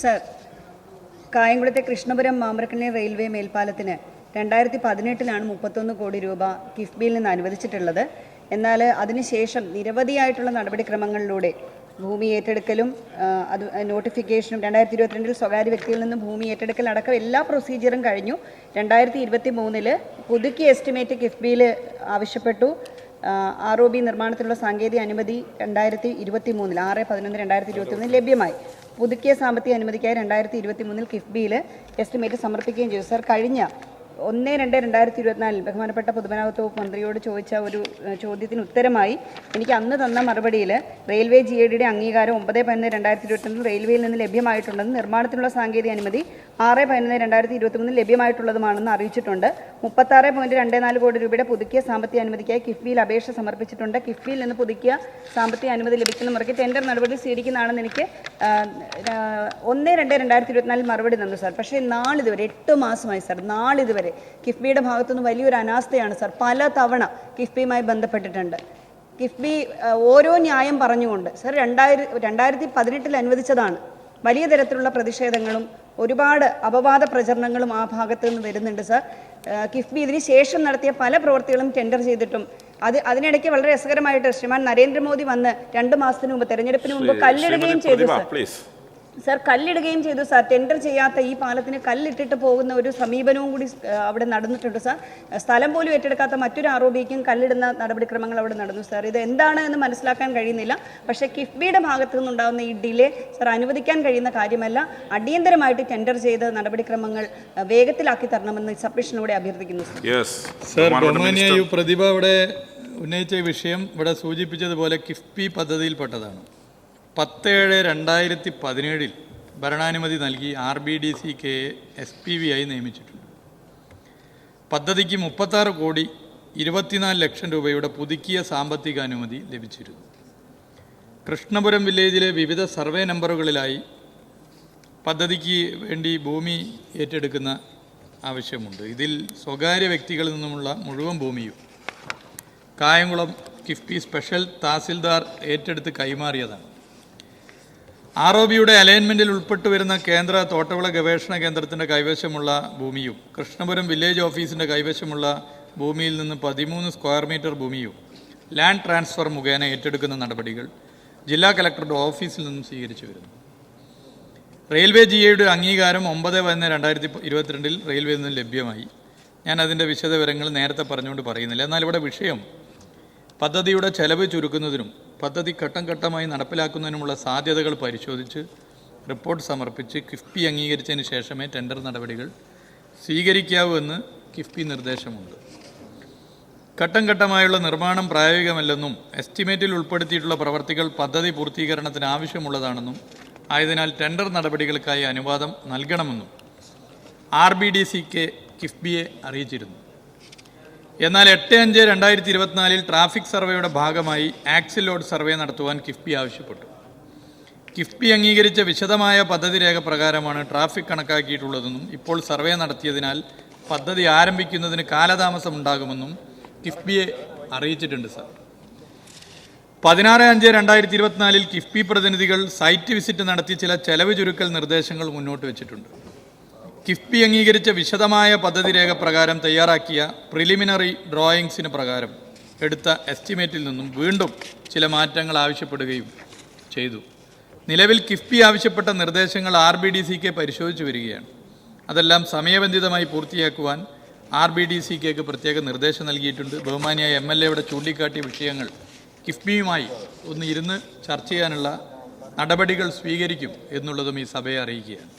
Sir കായംകുളത്തെ Krishnapuram Mambrakkanni railway മേൽപ്പാലത്തിന് രണ്ടായിരത്തി പതിനെട്ടിലാണ് മുപ്പത്തൊന്ന് കോടി രൂപ കിഫ്ബിയിൽ നിന്ന് അനുവദിച്ചിട്ടുള്ളത്. എന്നാൽ അതിനുശേഷം നിരവധിയായിട്ടുള്ള നടപടിക്രമങ്ങളിലൂടെ ഭൂമി ഏറ്റെടുക്കലും അത് നോട്ടിഫിക്കേഷനും രണ്ടായിരത്തി ഇരുപത്തിരണ്ടിൽ സ്വകാര്യ വ്യക്തിയിൽ നിന്നും ഭൂമി ഏറ്റെടുക്കൽ അടക്കം എല്ലാ പ്രൊസീജിയറും കഴിഞ്ഞു. രണ്ടായിരത്തി ഇരുപത്തി മൂന്നിൽ പുതുക്കിയ എസ്റ്റിമേറ്റ് കിഫ്ബിയിൽ ആവശ്യപ്പെട്ടു. ആർ ഒ ബി നിർമ്മാണത്തിലുള്ള സാങ്കേതിക അനുമതി രണ്ടായിരത്തി ഇരുപത്തി മൂന്നിൽ ആറ് പതിനൊന്ന് രണ്ടായിരത്തി ഇരുപത്തി മൂന്നിൽ ലഭ്യമായി. പുതുക്കിയ സാമ്പത്തിക അനുമതിക്കായി രണ്ടായിരത്തി ഇരുപത്തി മൂന്നിൽ കിഫ്ബിയിൽ എസ്റ്റിമേറ്റ് സമർപ്പിക്കുകയും ചെയ്തു. സർ കഴിഞ്ഞ ഒന്ന് രണ്ട് രണ്ടായിരത്തി ഇരുപത്തിനാലിൽ ബഹുമാനപ്പെട്ട പൊതുമരാമത്ത് വകുപ്പ് മന്ത്രിയോട് ചോദിച്ച ഒരു ചോദ്യത്തിന് ഉത്തരമായി എനിക്ക് അന്ന് തന്ന മറുപടിയിൽ റെയിൽവേ ജി എ അംഗീകാരം ഒമ്പത് പതിനൊന്ന് രണ്ടായിരത്തി ഇരുപത്തിരണ്ടിൽ റെയിൽവേയിൽ നിന്ന് ലഭ്യമായിട്ടുണ്ടെന്നും നിർമ്മാണത്തിനുള്ള സാങ്കേതിക അനുമതി ആറ് പതിനൊന്ന് രണ്ടായിരത്തി ഇരുപത്തി മൂന്നിൽ ലഭ്യമായിട്ടുള്ളതുമാണെന്ന് അറിയിച്ചിട്ടുണ്ട്. മുപ്പത്താറ് പോയിന്റ് രണ്ട് നാല് കോടി രൂപയുടെ പുതുക്കിയ സാമ്പത്തിക അനുമതിക്കായി കിഫ്ബിയിൽ അപേക്ഷ സമർപ്പിച്ചിട്ടുണ്ട്. കിഫ്ബിയിൽ നിന്ന് പുതുക്കിയ സാമ്പത്തിക അനുമതി ലഭിക്കുന്ന മുറയ്ക്ക് ടെൻഡർ നടപടി സ്വീകരിക്കുന്നതാണെന്ന് എനിക്ക് ഒന്ന് രണ്ട് രണ്ടായിരത്തി ഇരുപത്തിനാലിൽ മറുപടി തന്നു സാർ. പക്ഷേ നാളിതുവരെ എട്ട് മാസമായി സാർ നാളിതുവരെ കിഫ്ബിയുടെ ഭാഗത്തുനിന്ന് വലിയൊരു അനാസ്ഥയാണ് സാർ. പല തവണ കിഫ്ബിയുമായി ബന്ധപ്പെട്ടിട്ടുണ്ട്. കിഫ്ബി ഓരോ ന്യായം പറഞ്ഞുകൊണ്ട് സാർ രണ്ടായിരത്തി രണ്ടായിരത്തി പതിനെട്ടിൽ അനുവദിച്ചതാണ്. വലിയ തരത്തിലുള്ള പ്രതിഷേധങ്ങളും ഒരുപാട് അപവാദ പ്രചരണങ്ങളും ആ ഭാഗത്ത് നിന്ന് വരുന്നുണ്ട് സാർ. കിഫ്ബി ഇതിന് ശേഷം നടത്തിയ പല പ്രവൃത്തികളും ടെൻഡർ ചെയ്തിട്ടും അത് അതിനിടയ്ക്ക് വളരെ രസകരമായിട്ട് ശ്രീമാൻ നരേന്ദ്രമോദി വന്ന് രണ്ട് മാസത്തിന് മുമ്പ് തെരഞ്ഞെടുപ്പിന് മുമ്പ് കല്ലിടുകയും ചെയ്തു സാർ. സാർ കല്ലിടുകയും ചെയ്തു സാർ. ടെൻഡർ ചെയ്യാത്ത ഈ പാലത്തിന് കല്ലിട്ടിട്ട് പോകുന്ന ഒരു സമീപനവും കൂടി അവിടെ നടന്നിട്ടുണ്ട് സാർ. സ്ഥലം പോലും ഏറ്റെടുക്കാത്ത മറ്റൊരു ആരോപിക്കും കല്ലിടുന്ന നടപടിക്രമങ്ങൾ അവിടെ നടന്നു സാർ. ഇത് എന്താണ് എന്ന് മനസ്സിലാക്കാൻ കഴിയുന്നില്ല. പക്ഷേ കിഫ്ബിയുടെ ഭാഗത്തു നിന്നുണ്ടാകുന്ന ഈ ഡിലേ സാർ അനുവദിക്കാൻ കഴിയുന്ന കാര്യമല്ല. അടിയന്തരമായിട്ട് ടെൻഡർ ചെയ്ത നടപടിക്രമങ്ങൾ വേഗത്തിലാക്കി തരണമെന്ന് സബ്മിഷനോടെ അഭ്യർത്ഥിക്കുന്നു സാർ. പ്രതിഭ ഇവിടെ ഉന്നയിച്ച വിഷയം ഇവിടെ സൂചിപ്പിച്ചതുപോലെ കിഫ്ബി പദ്ധതിയിൽപ്പെട്ടതാണ്. പത്ത് ഏഴ് രണ്ടായിരത്തി പതിനേഴിൽ ഭരണാനുമതി നൽകി R B D C K S P V ആയി നിയമിച്ചിട്ടുണ്ട്. പദ്ധതിക്ക് മുപ്പത്താറ് കോടി ഇരുപത്തിനാല് ലക്ഷം രൂപയുടെ പുതുക്കിയ സാമ്പത്തിക അനുമതി ലഭിച്ചിരുന്നു. കൃഷ്ണപുരം വില്ലേജിലെ വിവിധ സർവേ നമ്പറുകളിലായി പദ്ധതിക്ക് വേണ്ടി ഭൂമി ഏറ്റെടുക്കുന്ന ആവശ്യമുണ്ട്. ഇതിൽ സ്വകാര്യ വ്യക്തികളിൽ നിന്നുമുള്ള മുഴുവൻ ഭൂമിയും കായംകുളം കിഫ്ബി സ്പെഷ്യൽ തഹസിൽദാർ ഏറ്റെടുത്ത് കൈമാറിയതാണ്. ആർ ഒ ബിയുടെ അലൈൻമെന്റിൽ ഉൾപ്പെട്ടു വരുന്ന കേന്ദ്ര തോട്ടവിള ഗവേഷണ കേന്ദ്രത്തിന്റെ കൈവശമുള്ള ഭൂമിയും കൃഷ്ണപുരം വില്ലേജ് ഓഫീസിന്റെ കൈവശമുള്ള ഭൂമിയിൽ നിന്ന് പതിമൂന്ന് സ്ക്വയർ മീറ്റർ ഭൂമിയും ലാൻഡ് ട്രാൻസ്ഫർ മുഖേന ഏറ്റെടുക്കുന്ന നടപടികൾ ജില്ലാ കലക്ടറുടെ ഓഫീസിൽ നിന്നും സ്വീകരിച്ചു വരുന്നു. റെയിൽവേ ജി എയുടെ അംഗീകാരം ഒമ്പത് പതിനൊന്ന് രണ്ടായിരത്തി ഇരുപത്തിരണ്ടിൽ റെയിൽവേയിൽ നിന്ന് ലഭ്യമായി. ഞാൻ അതിന്റെ വിശദവിവരങ്ങൾ നേരത്തെ പറഞ്ഞുകൊണ്ട് പറയുന്നില്ല. എന്നാൽ ഇവിടെ വിഷയം പദ്ധതിയുടെ ചെലവ് ചുരുക്കുന്നതിനും പദ്ധതി ഘട്ടം ഘട്ടമായി നടപ്പിലാക്കുന്നതിനുമുള്ള സാധ്യതകൾ പരിശോധിച്ച് റിപ്പോർട്ട് സമർപ്പിച്ച് കിഫ്ബി അംഗീകരിച്ചതിന് ശേഷമേ ടെൻഡർ നടപടികൾ സ്വീകരിക്കാവൂ എന്ന് കിഫ്ബി നിർദ്ദേശമുണ്ട്. ഘട്ടം ഘട്ടമായുള്ള നിർമ്മാണം പ്രായോഗികമല്ലെന്നും എസ്റ്റിമേറ്റിൽ ഉൾപ്പെടുത്തിയിട്ടുള്ള പ്രവർത്തികൾ പദ്ധതി പൂർത്തീകരണത്തിന് ആവശ്യമുള്ളതാണെന്നും ആയതിനാൽ ടെൻഡർ നടപടികൾക്കായി അനുവാദം നൽകണമെന്നും R B D C K കിഫ്ബിയെ അറിയിച്ചിരുന്നു. എന്നാൽ എട്ട് അഞ്ച് രണ്ടായിരത്തി ഇരുപത്തിനാലിൽ ട്രാഫിക് സർവേയുടെ ഭാഗമായി ആക്സിൽ ലോഡ് സർവേ നടത്തുവാൻ കിഫ്ബി ആവശ്യപ്പെട്ടു. കിഫ്ബി അംഗീകരിച്ച വിശദമായ പദ്ധതി രേഖ പ്രകാരമാണ് ട്രാഫിക് കണക്കാക്കിയിട്ടുള്ളതെന്നും ഇപ്പോൾ സർവേ നടത്തിയതിനാൽ പദ്ധതി ആരംഭിക്കുന്നതിന് കാലതാമസം ഉണ്ടാകുമെന്നും കിഫ്ബിയെ അറിയിച്ചിട്ടുണ്ട് സർ. പതിനാറ് അഞ്ച് രണ്ടായിരത്തി ഇരുപത്തിനാലിൽ കിഫ്ബി പ്രതിനിധികൾ സൈറ്റ് വിസിറ്റ് നടത്തി ചില ചെലവ് ചുരുക്കൽ നിർദ്ദേശങ്ങൾ മുന്നോട്ട് വെച്ചിട്ടുണ്ട്. കിഫ്ബി അംഗീകരിച്ച വിശദമായ പദ്ധതി രേഖ പ്രകാരം തയ്യാറാക്കിയ പ്രിലിമിനറി ഡ്രോയിങ്സിന് പ്രകാരം എടുത്ത എസ്റ്റിമേറ്റിൽ നിന്നും വീണ്ടും ചില മാറ്റങ്ങൾ ആവശ്യപ്പെടുകയും ചെയ്തു. നിലവിൽ കിഫ്ബി ആവശ്യപ്പെട്ട നിർദ്ദേശങ്ങൾ ആർ ബി ഡി സിക്ക് പരിശോധിച്ചു വരികയാണ്. അതെല്ലാം സമയബന്ധിതമായി പൂർത്തിയാക്കുവാൻ ആർ ബി ഡി സിക്ക് പ്രത്യേക നിർദ്ദേശം നൽകിയിട്ടുണ്ട്. ബഹുമാനിയായ എം എൽ എയുടെ ചൂണ്ടിക്കാട്ടിയ വിഷയങ്ങൾ കിഫ്ബിയുമായി ഒന്ന് ഇരുന്ന് ചർച്ച ചെയ്യാനുള്ള നടപടികൾ സ്വീകരിക്കും എന്നുള്ളതും ഈ സഭയെ അറിയിക്കുകയാണ്.